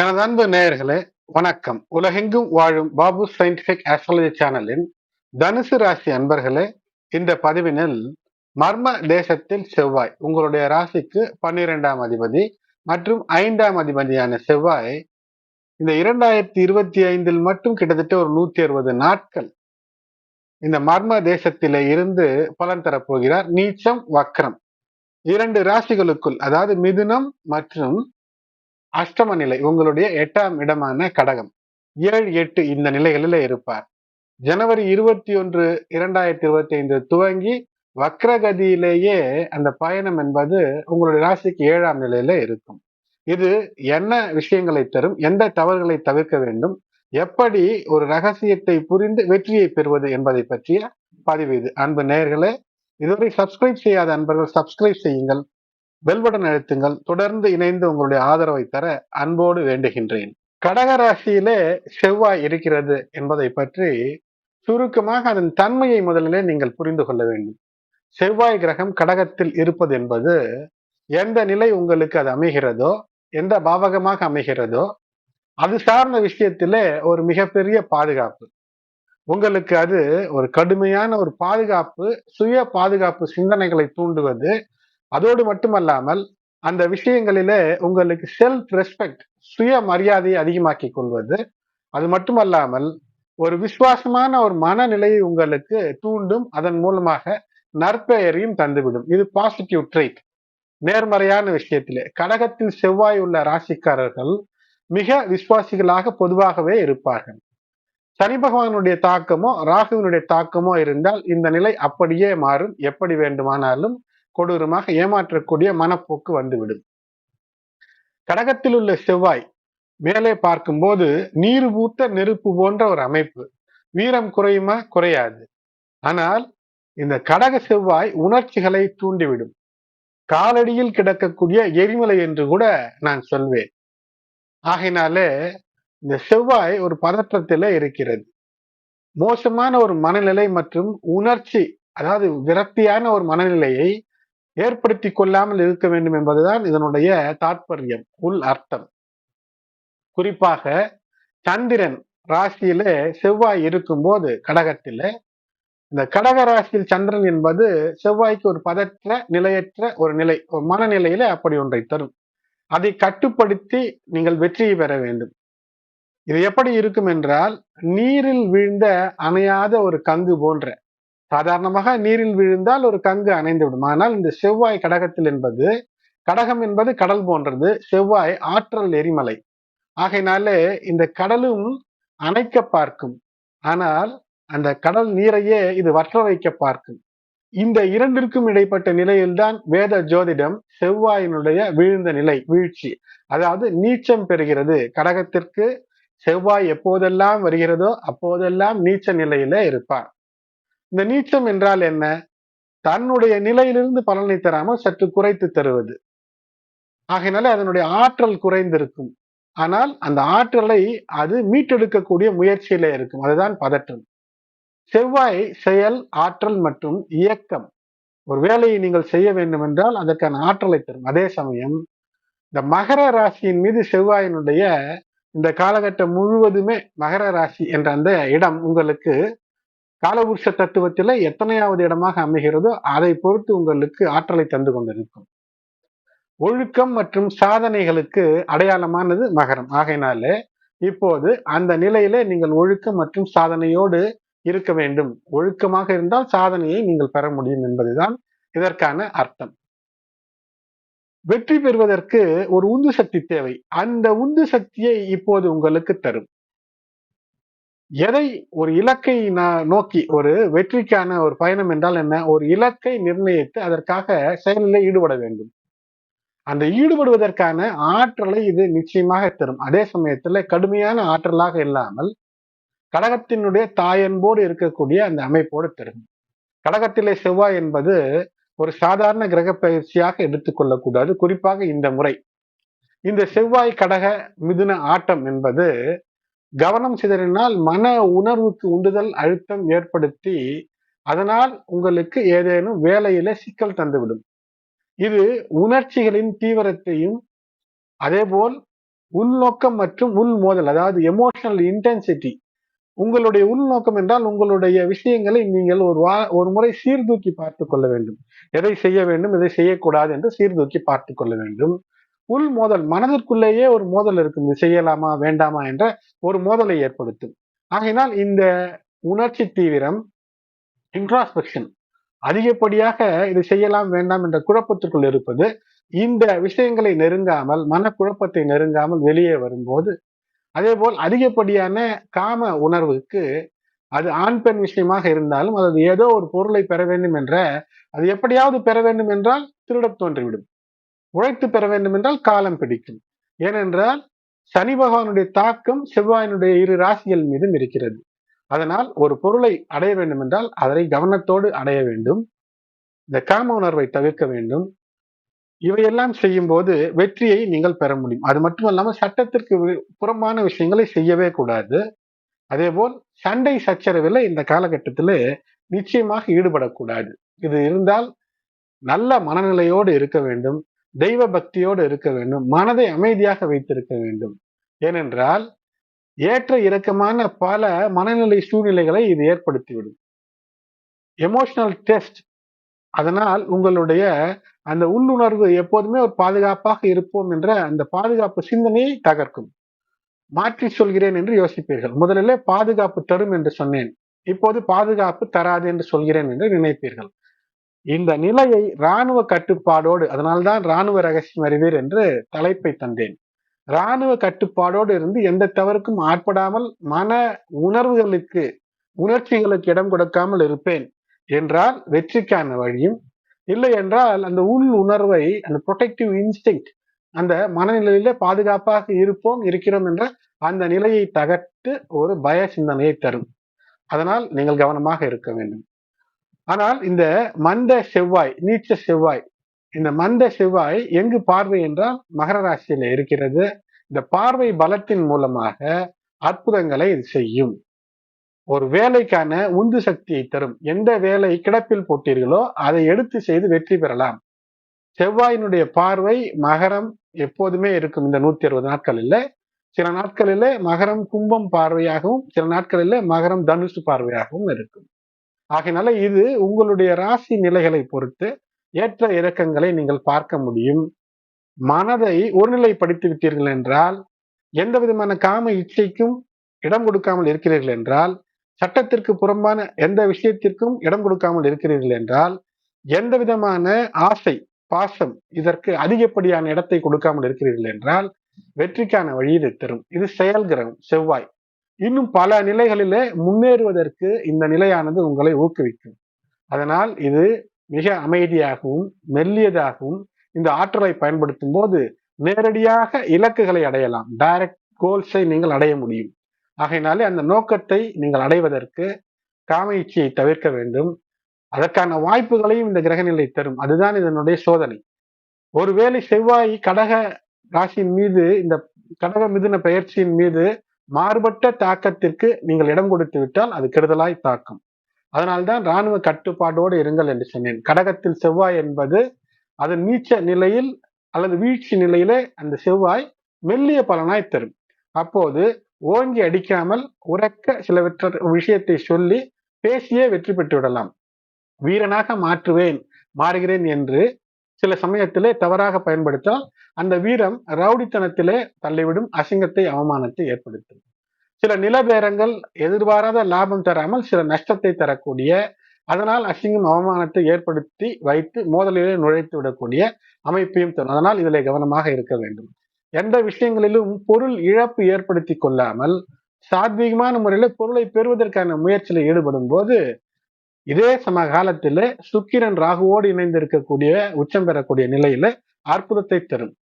எனது அன்பு நேயர்களே வணக்கம். உலகெங்கும் வாழும் பாபு சயின்டிபிக் ஆஸ்ட்ராலஜி சேனலின் தனுசு ராசி அன்பர்களே இந்த பதிவினில் மர்ம தேசத்தில் செவ்வாய் உங்களுடைய ராசிக்கு பன்னிரெண்டாம் அதிபதி மற்றும் ஐந்தாம் அதிபதியான செவ்வாய் இந்த இரண்டாயிரத்தி இருபத்தி ஐந்தில் மட்டும் கிட்டத்தட்ட ஒரு நூத்தி அறுபது நாட்கள் இந்த மர்ம தேசத்திலே இருந்து பலன் தரப்போகிறார். நீச்சம் வக்ரம். இரண்டு ராசிகளுக்குள் அதாவது மிதுனம் மற்றும் அஷ்டம நிலை உங்களுடைய எட்டாம் இடமான கடகம். ஏழு எட்டு இந்த நிலைகளில் இருப்பார். ஜனவரி இருபத்தி ஒன்று இரண்டாயிரத்தி இருபத்தி ஐந்து துவங்கி வக்ரகதியிலேயே அந்த பயணம் என்பது உங்களுடைய ராசிக்கு ஏழாம் நிலையில இருக்கும். இது என்ன விஷயங்களை தரும் எந்த தவறுகளை தவிர்க்க வேண்டும் எப்படி ஒரு ரகசியத்தை புரிந்து வெற்றியை பெறுவது என்பதை பற்றிய பதிவு இது. அன்பு நேயர்களே இதுவரை சப்ஸ்கிரைப் செய்யாத அன்பர்கள் சப்ஸ்கிரைப் செய்யுங்கள். பெல்பட்டன் அழுத்துங்கள் தொடர்ந்து இணைந்து உங்களுடைய ஆதரவை தர அன்போடு வேண்டுகின்றேன். கடகராசியிலே செவ்வாய் இருக்கிறது என்பதை பற்றி சுருக்கமாக அதன் தன்மையை முதலிலே நீங்கள் புரிந்து கொள்ள வேண்டும். செவ்வாய் கிரகம் கடகத்தில் இருப்பது என்பது எந்த நிலை உங்களுக்கு அது அமைகிறதோ எந்த பாவகமாக அமைகிறதோ அது சார்ந்த விஷயத்திலே ஒரு மிகப்பெரிய பாதுகாப்பு. உங்களுக்கு அது ஒரு கடுமையான ஒரு பாதுகாப்பு சுய பாதுகாப்பு சிந்தனைகளை தூண்டுவது அதோடு மட்டுமல்லாமல் அந்த விஷயங்களிலே உங்களுக்கு செல்ஃப் ரெஸ்பெக்ட் சுய மரியாதையை அதிகமாக்கி கொள்வது. அது மட்டுமல்லாமல் ஒரு விசுவாசமான ஒரு மனநிலையை உங்களுக்கு தூண்டும் அதன் மூலமாக நற்பெயரையும் தந்துவிடும். இது பாசிட்டிவ் ட்ரைட் நேர்மறையான விஷயத்திலே. கடகத்தில் செவ்வாய் உள்ள ராசிக்காரர்கள் மிக விசுவாசிகளாக பொதுவாகவே இருப்பார்கள். சனி பகவானுடைய தாக்கமோ ராகுவினுடைய தாக்கமோ இருந்தால் இந்த நிலை அப்படியே மாறும். எப்படி வேண்டுமானாலும் கொடூரமாக ஏமாற்றக்கூடிய மனப்போக்கு வந்துவிடும். கடகத்தில் உள்ள செவ்வாய் மேலே பார்க்கும்போது நீர் பூத்த நெருப்பு போன்ற ஒரு அமைப்பு. வீரம் குறையுமா? குறையாது. ஆனால் இந்த கடக செவ்வாய் உணர்ச்சிகளை தூண்டிவிடும். காலடியில் கிடக்கக்கூடிய எரிமலை என்று கூட நான் சொல்வேன். ஆகையினாலே இந்த செவ்வாய் ஒரு பதற்றத்தில இருக்கிறது. மோசமான ஒரு மனநிலை மற்றும் உணர்ச்சி அதாவது விரக்தியான ஒரு மனநிலையை ஏற்படுத்தி கொள்ளாமல் இருக்க வேண்டும் என்பதுதான் இதனுடைய தாற்பயம் உள் அர்த்தம். குறிப்பாக சந்திரன் ராசியிலே செவ்வாய் இருக்கும்போது கடகத்திலே இந்த கடக ராசியில் சந்திரன் என்பது செவ்வாய்க்கு ஒரு பதற்ற நிலையற்ற ஒரு நிலை ஒரு மனநிலையில அப்படி ஒன்றை தரும். அதை கட்டுப்படுத்தி நீங்கள் வெற்றியை பெற வேண்டும். இது எப்படி இருக்கும் என்றால் நீரில் வீழ்ந்த அணையாத ஒரு கங்கு போன்ற சாதாரணமாக நீரில் விழுந்தால் ஒரு கங்கு அணைந்து விடும் ஆனால் இந்த செவ்வாய் கடகத்தில் என்பது கடகம் என்பது கடல் போன்றது. செவ்வாய் ஆற்றல் எரிமலை. ஆகையினாலே இந்த கடலும் அணைக்க பார்க்கும். ஆனால் அந்த கடல் நீரையே இது வற்ற வைக்க பார்க்கும். இந்த இரண்டிற்கும் இடைப்பட்ட நிலையில்தான் வேத ஜோதிடம் செவ்வாயினுடைய வீழ்ந்த நிலை வீழ்ச்சி. அதாவது நீச்சம் பெறுகிறது. கடகத்திற்கு செவ்வாய் எப்போதெல்லாம் வருகிறதோ அப்போதெல்லாம் நீச்ச நிலையில இருப்பார். இந்த நீச்சம் என்றால் என்ன? தன்னுடைய நிலையிலிருந்து பலனை தராமல் சற்று குறைத்து தருவது. ஆகையினால அதனுடைய ஆற்றல் குறைந்திருக்கும். ஆனால் அந்த ஆற்றலை அது மீட்டெடுக்கக்கூடிய முயற்சியில இருக்கும். அதுதான் பதற்றம். செவ்வாய் செயல் ஆற்றல் மற்றும் இயக்கம். ஒரு வேலையை நீங்கள் செய்ய வேண்டும் என்றால் அதற்கான ஆற்றலை தரும். அதே சமயம் இந்த மகர ராசியின் மீது செவ்வாயினுடைய இந்த காலகட்டம் முழுவதுமே மகர ராசி என்ற அந்த இடம் உங்களுக்கு காலபுருஷ தத்துவத்தில் எத்தனையாவது இடமாக அமைகிறதோ அதை பொறுத்து உங்களுக்கு ஆற்றலை தந்து கொண்டிருக்கும். ஒழுக்கம் மற்றும் சாதனைகளுக்கு அடையாளமானது மகரம். ஆகையினாலே இப்போது அந்த நிலையில நீங்கள் ஒழுக்கம் மற்றும் சாதனையோடு இருக்க வேண்டும். ஒழுக்கமாக இருந்தால் சாதனையை நீங்கள் பெற முடியும் என்பதுதான் இதற்கான அர்த்தம். வெற்றி பெறுவதற்கு ஒரு உந்து சக்தி தேவை. அந்த உந்து சக்தியை இப்போது உங்களுக்கு தரும். எதை ஒரு இலக்கை நோக்கி ஒரு வெற்றிக்கான ஒரு பயணம் என்றால் என்ன? ஒரு இலக்கை நிர்ணயித்து அதற்காக செயலில் ஈடுபட வேண்டும். அந்த ஈடுபடுவதற்கான ஆற்றலை இது நிச்சயமாக தரும். அதே சமயத்துல கடுமையான ஆற்றலாக இல்லாமல் கடகத்தினுடைய தாயன்போடு இருக்கக்கூடிய அந்த அமைப்போடு தரும். கடகத்திலே செவ்வாய் என்பது ஒரு சாதாரண கிரக பயிற்சியாக எடுத்துக்கொள்ளக்கூடாது குறிப்பாக இந்த முறை. இந்த செவ்வாய் கடக மிதுன ஆட்டம் என்பது கவனம் சிதறினால் மன உணர்வுக்கு உண்டுதல் அழுத்தம் ஏற்படுத்தி அதனால் உங்களுக்கு ஏதேனும் வேலையில சிக்கல் தந்துவிடும். இது உணர்ச்சிகளின் தீவிரத்தையும் அதேபோல் உள்நோக்கம் மற்றும் உள் மோதல் அதாவது எமோஷனல் இன்டென்சிட்டி உங்களுடைய உள்நோக்கம் என்றால் உங்களுடைய விஷயங்களை நீங்கள் ஒரு வா ஒரு முறை சீர்தூக்கி பார்த்து கொள்ள வேண்டும். எதை செய்ய வேண்டும் எதை செய்யக்கூடாது என்று சீர்தூக்கி பார்த்து கொள்ள வேண்டும். உள் மோதல் மனதிற்குள்ளேயே ஒரு மோதல் இருக்கும் இது செய்யலாமா வேண்டாமா என்ற ஒரு மோதலை ஏற்படுத்தும். ஆகையினால் இந்த உணர்ச்சி தீவிரம் இன்ட்ராஸ்பெக்ஷன் அதிகப்படியாக இது செய்யலாம் வேண்டாம் என்ற குழப்பத்திற்குள் இருப்பது இந்த விஷயங்களை நெருங்காமல் மனக்குழப்பத்தை நெருங்காமல் வெளியே வரும்போது அதே போல் அதிகப்படியான காம உணர்வுக்கு அது ஆண் பெண் விஷயமாக இருந்தாலும் அது ஏதோ ஒரு பொருளை பெற வேண்டும் என்ற அது எப்படியாவது பெற வேண்டும் என்றால் திருடத் தோன்றிவிடும். உழைத்து பெற வேண்டும் என்றால் காலம் பிடிக்கும். ஏனென்றால் சனி பகவானுடைய தாக்கம் செவ்வாயினுடைய இரு ராசிகள் மீதும் இருக்கிறது. அதனால் ஒரு பொருளை அடைய வேண்டும் என்றால் அதனை கவனத்தோடு அடைய வேண்டும். இந்த காம உணர்வை தவிர்க்க வேண்டும். இவையெல்லாம் செய்யும் போது வெற்றியை நீங்கள் பெற முடியும். அது மட்டுமல்லாம சட்டத்திற்கு புறம்பான விஷயங்களை செய்யவே கூடாது. அதே போல் சண்டை சச்சரவில் இந்த காலகட்டத்தில் நிச்சயமாக ஈடுபடக்கூடாது. இது இருந்தால் நல்ல மனநிலையோடு இருக்க வேண்டும். தெய்வ பக்தியோடு இருக்க வேண்டும் மனதை அமைதியாக வைத்திருக்க வேண்டும். ஏனென்றால் ஏற்ற இறக்கமான பல மனநிலை சூழ்நிலைகளை இது ஏற்படுத்திவிடும். எமோஷனல் டெஸ்ட் அதனால் உங்களுடைய அந்த உள்ளுணர்வு எப்போதுமே ஒரு பாதுகாப்பாக இருப்போம் என்ற அந்த பாதுகாப்பு சிந்தனையை தகர்க்கும். மாற்றி சொல்கிறேன் என்று யோசிப்பீர்கள். முதலிலே பாதுகாப்பு தரும் என்று சொன்னேன். இப்போது பாதுகாப்பு தராது என்று சொல்கிறேன் என்று நினைப்பீர்கள். இந்த நிலையை இராணுவ கட்டுப்பாடோடு அதனால்தான் இராணுவ ரகசியம் அறிவீர் என்று தலைப்பை தந்தேன். இராணுவ கட்டுப்பாடோடு இருந்து எந்த தவறுக்கும் ஆட்படாமல் மன உணர்வுகளுக்கு உணர்ச்சிகளுக்கு இடம் கொடுக்காமல் இருப்பேன் என்றால் வெற்றிக்கான வழியும் இல்லை என்றால் அந்த உள் உணர்வை அந்த ப்ரொடெக்டிவ் இன்ஸ்டிங் அந்த மனநிலையில பாதுகாப்பாக இருப்போம் இருக்கிறோம் என்ற அந்த நிலையை தகர்த்து ஒரு பய சிந்தனையை தரும். அதனால் நீங்கள் கவனமாக இருக்க வேண்டும். ஆனால் இந்த மந்த செவ்வாய் நீச்ச செவ்வாய் இந்த மந்த செவ்வாய் எங்கு பார்வை என்றால் மகர ராசியில இருக்கிறது. இந்த பார்வை பலத்தின் மூலமாக அற்புதங்களை இது செய்யும். ஒரு வேலைக்கான உந்து சக்தியை தரும். எந்த வேலை கிடப்பில் போட்டீர்களோ அதை எடுத்து செய்து வெற்றி பெறலாம். செவ்வாயினுடைய பார்வை மகரம் எப்போதுமே இருக்கும் இந்த நூத்தி அறுபது நாட்களில். சில நாட்களில் மகரம் கும்பம் பார்வையாகவும் சில நாட்களில் மகரம் தனுஷ் பார்வையாகவும் இருக்கும். ஆகையினால இது உங்களுடைய ராசி நிலைகளை பொறுத்து ஏற்ற இறக்கங்களை நீங்கள் பார்க்க முடியும். மனதை ஒருநிலைப்படுத்தி விட்டீர்கள் என்றால் எந்த விதமான காம இச்சைக்கும் இடம் கொடுக்காமல் இருக்கிறீர்கள் என்றால் சட்டத்திற்கு புறம்பான எந்த விஷயத்திற்கும் இடம் கொடுக்காமல் இருக்கிறீர்கள் என்றால் எந்த விதமான ஆசை பாசம் இதற்கு அதிகப்படியான இடத்தை கொடுக்காமல் இருக்கிறீர்கள் என்றால் வெற்றிக்கான வழி தரும். இது செயல்கிரகம் செவ்வாய். இன்னும் பல நிலைகளிலே முன்னேறுவதற்கு இந்த நிலையானது உங்களை ஊக்குவிக்கும். அதனால் இது மிக அமைதியாகவும் மெல்லியதாகவும் இந்த ஆற்றலை பயன்படுத்தும் போது நேரடியாக இலக்குகளை அடையலாம். டைரக்ட் கோல்ஸை நீங்கள் அடைய முடியும். ஆகையினாலே அந்த நோக்கத்தை நீங்கள் அடைவதற்கு காம தவிர்க்க வேண்டும். அதற்கான வாய்ப்புகளையும் இந்த கிரகநிலை தரும். அதுதான் இதனுடைய சோதனை. ஒருவேளை செவ்வாய் கடக ராசியின் மீது இந்த கடக மிதுன பெயர்ச்சியின் மீது மாறுபட்ட தாக்கத்திற்கு நீங்கள் இடம் கொடுத்து விட்டால் அது கெடுதலாய் தாக்கும். அதனால்தான் இராணுவ கட்டுப்பாடோடு இருங்கள் என்று சொன்னேன். கடகத்தில் செவ்வாய் என்பது அதன் நீச்ச நிலையில் அல்லது வீழ்ச்சி நிலையிலே அந்த செவ்வாய் மெல்லிய பலனாய் தரும். அப்போது ஓங்கி அடிக்காமல் உறக்க சில விஷயத்தை சொல்லி பேசியே வெற்றி பெற்று விடலாம் வீரனாக மாற்றுவேன் மாறுகிறேன் என்று சில சமயத்திலே தவறாக பயன்படுத்தால் அந்த வீரம் ரவுடித்தனத்திலே தள்ளிவிடும் அசிங்கத்தை அவமானத்தை ஏற்படுத்தும். சில நிலபேரங்கள் எதிர்பாராத லாபம் தராமல் சில நஷ்டத்தை தரக்கூடிய அதனால் அசிங்கம் அவமானத்தை ஏற்படுத்தி வைத்து மோதலிலே நுழைத்து விடக்கூடிய அமைப்பையும் தரும். அதனால் இதில் கவனமாக இருக்க வேண்டும். எந்த விஷயங்களிலும் பொருள் இழப்பு ஏற்படுத்தி கொள்ளாமல் சாத்வீகமான முறையில பொருளை பெறுவதற்கான முயற்சியில ஈடுபடும் போது இதே சம காலத்தில் சுக்கிரன் ராகுவோடு இணைந்து இருக்கக்கூடிய உச்சம் பெறக்கூடிய நிலையில அற்புதத்தை தரும்.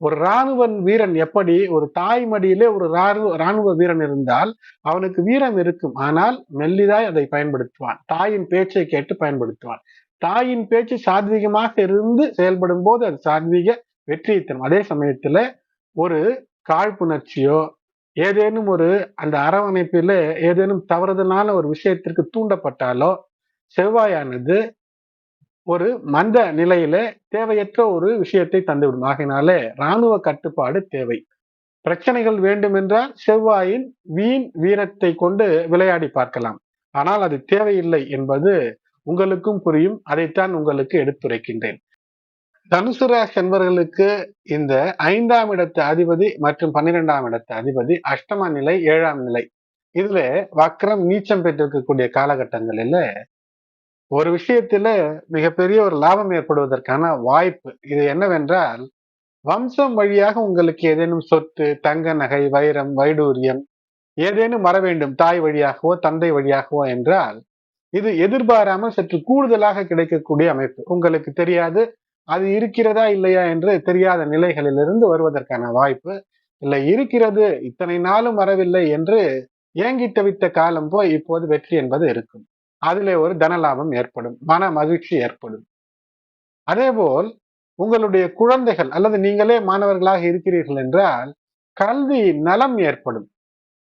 ஒரு இராணுவ வீரன் எப்படி ஒரு தாய் மடியிலே ஒரு ராணுவ இராணுவ வீரன் இருந்தால் அவனுக்கு வீரம் இருக்கும். ஆனால் மெல்லிதாய் அதை பயன்படுத்துவான். தாயின் பேச்சை கேட்டு பயன்படுத்துவான். தாயின் பேச்சு சாத்வீகமாக இருந்து செயல்படும் போது அது சாத்வீக வெற்றியை தரும். அதே சமயத்துல ஒரு காழ்ப்புணர்ச்சியோ ஏதேனும் ஒரு அந்த அரவணைப்பில் ஏதேனும் தவறுதலான ஒரு விஷயத்திற்கு தூண்டப்பட்டாலோ செவ்வாயானது ஒரு மந்த நிலையில தேவையற்ற ஒரு விஷயத்தை தந்துவிடும். ஆகினாலே இராணுவ கட்டுப்பாடு தேவை. பிரச்சனைகள் வேண்டுமென்றால் செவ்வாயின் வீண் வீரத்தை கொண்டு விளையாடி பார்க்கலாம். ஆனால் அது தேவையில்லை என்பது உங்களுக்கும் புரியும். அதைத்தான் உங்களுக்கு எடுத்துரைக்கின்றேன். தனுசு ராசி என்பவர்களுக்கு இந்த ஐந்தாம் இடத்து அதிபதி மற்றும் பன்னிரெண்டாம் இடத்து அதிபதி அஷ்டம நிலை ஏழாம் நிலை. இதுல வக்ரம் நீச்சம் பெற்றிருக்கக்கூடிய காலகட்டங்களில ஒரு விஷயத்துல மிகப்பெரிய ஒரு லாபம் ஏற்படுவதற்கான வாய்ப்பு இது என்னவென்றால் வம்சம் வழியாக உங்களுக்கு ஏதேனும் சொத்து தங்க நகை வைரம் வைடூரியம் ஏதேனும் வர வேண்டும் தாய் வழியாகவோ தந்தை வழியாகவோ என்றால் இது எதிர்பாராமல் சற்று கூடுதலாக கிடைக்கக்கூடிய அமைப்பு. உங்களுக்கு தெரியாது அது இருக்கிறதா இல்லையா என்று தெரியாத நிலைகளிலிருந்து வருவதற்கான வாய்ப்பு இல்லை. இருக்கிறது இத்தனை நாளும் வரவில்லை என்று ஏங்கி தவித்த காலம் போய் இப்போது வெற்றி என்பது இருக்கும். அதிலே ஒரு தனலாபம் ஏற்படும் மன மகிழ்ச்சி ஏற்படும். அதேபோல் உங்களுடைய குழந்தைகள் அல்லது நீங்களே மாணவர்களாக இருக்கிறீர்கள் என்றால் கல்வி நலம் ஏற்படும்.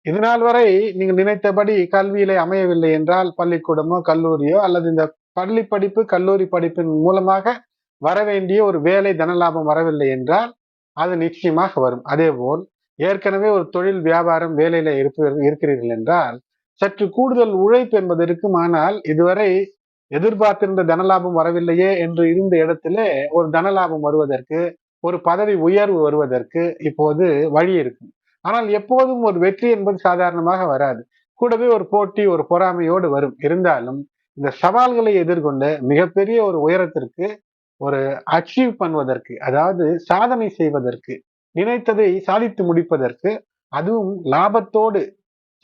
இதனால் வரை நீங்கள் நினைத்தபடி கல்வியிலே அமையவில்லை என்றால் பள்ளிக்கூடமோ கல்லூரியோ அல்லது இந்த பள்ளி படிப்பு கல்லூரி படிப்பின் மூலமாக வரவேண்டிய ஒரு வேலை தனலாபம் வரவில்லை என்றால் அது நிச்சயமாக வரும். அதே போல் ஏற்கனவே ஒரு தொழில் வியாபாரம் வேலையில இருப்ப இருக்கிறீர்கள் என்றால் சற்று கூடுதல் உழைப்பு என்பது இருக்கும். ஆனால் இதுவரை எதிர்பார்த்திருந்த தனலாபம் வரவில்லையே என்று இருந்த இடத்திலே ஒரு தனலாபம் வருவதற்கு ஒரு பதவி உயர்வு வருவதற்கு இப்போது வழி இருக்கும். ஆனால் எப்போதும் ஒரு வெற்றி என்பது சாதாரணமாக வராது. கூடவே ஒரு போட்டி ஒரு பொறாமையோடு வரும். இருந்தாலும் இந்த சவால்களை எதிர்கொண்டு மிகப்பெரிய ஒரு உயரத்திற்கு ஒரு அச்சீவ் பண்ணுவதற்கு அதாவது சாதனை செய்வதற்கு நினைத்ததை சாதித்து முடிப்பதற்கு அதுவும் லாபத்தோடு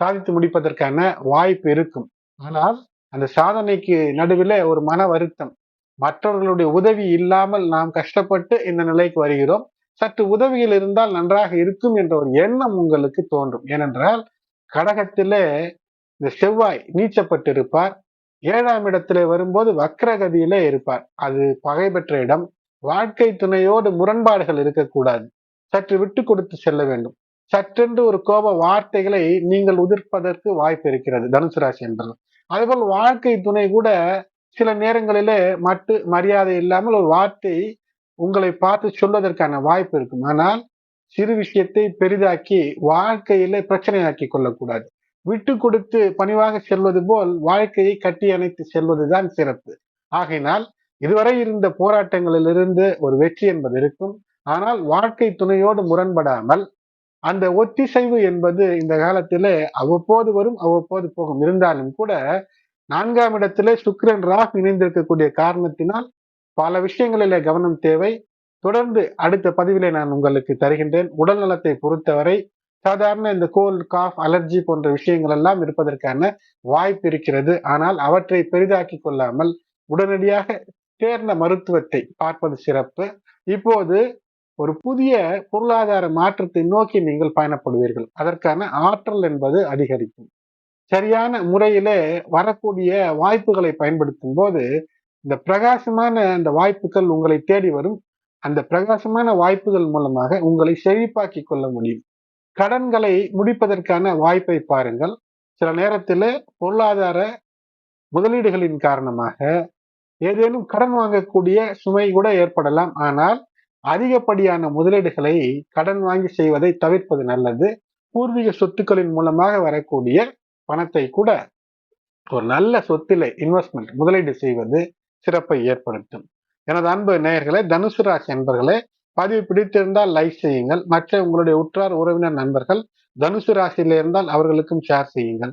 சாதித்து முடிப்பதற்கான வாய்ப்பு இருக்கும். ஆனால் அந்த சாதனைக்கு நடுவில் ஒரு மன வருத்தம். மற்றவர்களுடைய உதவி இல்லாமல் நாம் கஷ்டப்பட்டு இந்த நிலைக்கு வருகிறோம். சற்று உதவிகள் இருந்தால் நன்றாக இருக்கும் என்ற ஒரு எண்ணம் உங்களுக்கு தோன்றும். ஏனென்றால் கடகத்திலே இந்த செவ்வாய் நீச்சப்பட்டிருப்பார். ஏழாம் இடத்திலே வரும்போது வக்ரகதியிலே இருப்பார். அது பகை பெற்ற இடம். வாழ்க்கை துணையோடு முரண்பாடுகள் இருக்கக்கூடாது. சற்று விட்டு கொடுத்து செல்ல வேண்டும். சற்றென்று ஒரு கோப வார்த்தைகளை நீங்கள் உதிர்ப்பதற்கு வாய்ப்பு இருக்கிறது. தனுசு ராசி என்பது அதேபோல் வாழ்க்கை துணை கூட சில நேரங்களிலே மட்டு மரியாதை இல்லாமல் ஒரு வார்த்தை உங்களை பார்த்து சொல்வதற்கான வாய்ப்பு இருக்கும். ஆனால் சிறு விஷயத்தை பெரிதாக்கி வாழ்க்கையிலே பிரச்சனையாக்கி கொள்ளக்கூடாது. விட்டு கொடுத்து பணிவாக செல்வது போல் வாழ்க்கையை கட்டி அணைத்து செல்வதுதான் சிறப்பு. ஆகையினால் இதுவரை இருந்த போராட்டங்களிலிருந்து ஒரு வெற்றி என்பது இருக்கும். ஆனால் வாழ்க்கை துணையோடு முரண்படாமல் அந்த ஒத்திசைவு என்பது இந்த காலத்திலே அவ்வப்போது வரும் அவ்வப்போது போகும். இருந்தாலும் கூட நான்காம் இடத்திலே சுக்கிரன் ராக் இணைந்திருக்கக்கூடிய காரணத்தினால் பல விஷயங்களிலே கவனம் தேவை. தொடர்ந்து அடுத்த பதிவிலே நான் உங்களுக்கு தருகின்றேன். உடல் நலத்தை பொறுத்தவரை சாதாரண இந்த கோல்டு காஃப் அலர்ஜி போன்ற விஷயங்கள் எல்லாம் இருப்பதற்கான வாய்ப்பு இருக்கிறது. ஆனால் அவற்றை பெரிதாக்கி கொள்ளாமல் உடனடியாக தேர்ந்த மருத்துவத்தை பார்ப்பது சிறப்பு. இப்போது ஒரு புதிய பொருளாதார மாற்றத்தை நோக்கி நீங்கள் பயணப்படுவீர்கள். அதற்கான ஆற்றல் என்பது அதிகரிக்கும். சரியான முறையிலே வரக்கூடிய வாய்ப்புகளை பயன்படுத்தும் போது இந்த பிரகாசமான அந்த வாய்ப்புகள் உங்களை தேடி வரும். அந்த பிரகாசமான வாய்ப்புகள் மூலமாக உங்களை செழிப்பாக்கி கொள்ள முடியும். கடன்களை முடிப்பதற்கான வாய்ப்பை பாருங்கள். சில நேரத்தில் பொருளாதார முதலீடுகளின் காரணமாக ஏதேனும் கடன் வாங்கக்கூடிய சுமை கூட ஏற்படலாம். ஆனால் அதிகப்படியான முதலீடுகளை கடன் வாங்கி செய்வதை தவிர்ப்பது நல்லது. பூர்வீக சொத்துக்களின் மூலமாக வரக்கூடிய பணத்தை கூட ஒரு நல்ல சொத்தில இன்வெஸ்ட்மெண்ட் முதலீடு செய்வது சிறப்பை ஏற்படுத்தும். எனது அன்பு நேயர்களே தனுசு ராசி பதிவு பிடித்திருந்தால் லைக் செய்யுங்கள். மற்ற உங்களுடைய உற்றார் உறவினர் நண்பர்கள் தனுசு ராசியில இருந்தால் அவர்களுக்கும் ஷேர் செய்யுங்கள்.